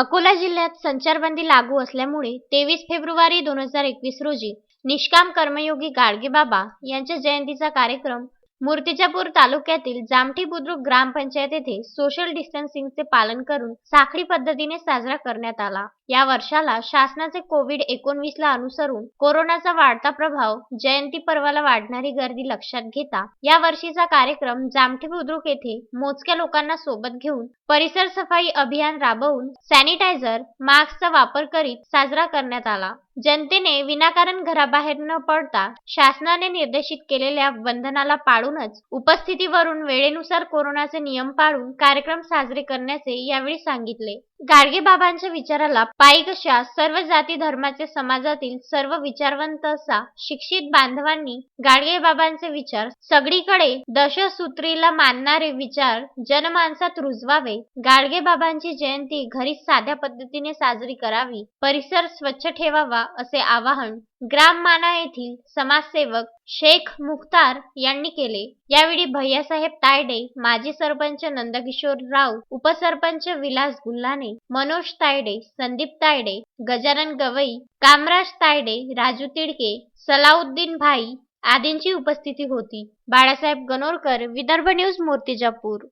अकोला जिल्ह्यात संचारबंदी लागू असल्यामुळे तेवीस फेब्रुवारी दोन हजार एकवीस रोजी निष्काम कर्मयोगी गाडगेबाबा यांच्या जयंतीचा कार्यक्रम मूर्तिजापूर तालुक्यातील जामठी बुद्रुक ग्रामपंचायत येथे सोशल डिस्टन्सिंगचे पालन करून साखळी पद्धतीने साजरा करण्यात आला. या वर्षाला शासनाचे कोविड एकोणवीस ला अनुसरून कोरोनाचा वाढता प्रभाव जयंती पर्वाला वाढणारी गर्दी लक्षात घेता या वर्षीचा कार्यक्रम जामठी बुद्रुक येथे मोजक्या लोकांना सोबत घेऊन परिसर सफाई अभियान राबवून सॅनिटायझर मास्कचा वापर करीत साजरा करण्यात आला. जनतेने विनाकारण घराबाहेर न पडता शासनाने निर्देशित केलेल्या बंधनाला पाळूनच उपस्थितीवरून वेळेनुसार कोरोनाचे नियम पाळून कार्यक्रम साजरे करण्याचे यावेळी सांगितले. गाडगेबाबांच्या विचाराला पायी कशा सर्व जाती धर्माचे समाजातील सर्व विचारवंत असा शिक्षित बांधवांनी गाडगेबाबांचे विचार सगळीकडे दशसूत्रीला मानणारे विचार जनमानसात रुजवावे. गाडगेबाबांची जयंती घरी साध्या पद्धतीने साजरी करावी. परिसर स्वच्छ ठेवावा असे आवाहन ग्राममाना येथील समाजसेवक शेख मुख्तार यांनी केले. यावेळी भैयासाहेब तायडे माजी सरपंच नंदकिशोर राव उपसरपंच विलास गुल्हाने मनोज तायडे संदीप तायडे गजानन गवई कामराज तायडे राजू तिडके सलाउद्दीन भाई आदींची उपस्थिती होती. बाळासाहेब गणोरकर विदर्भ न्यूज मूर्तिजापूर.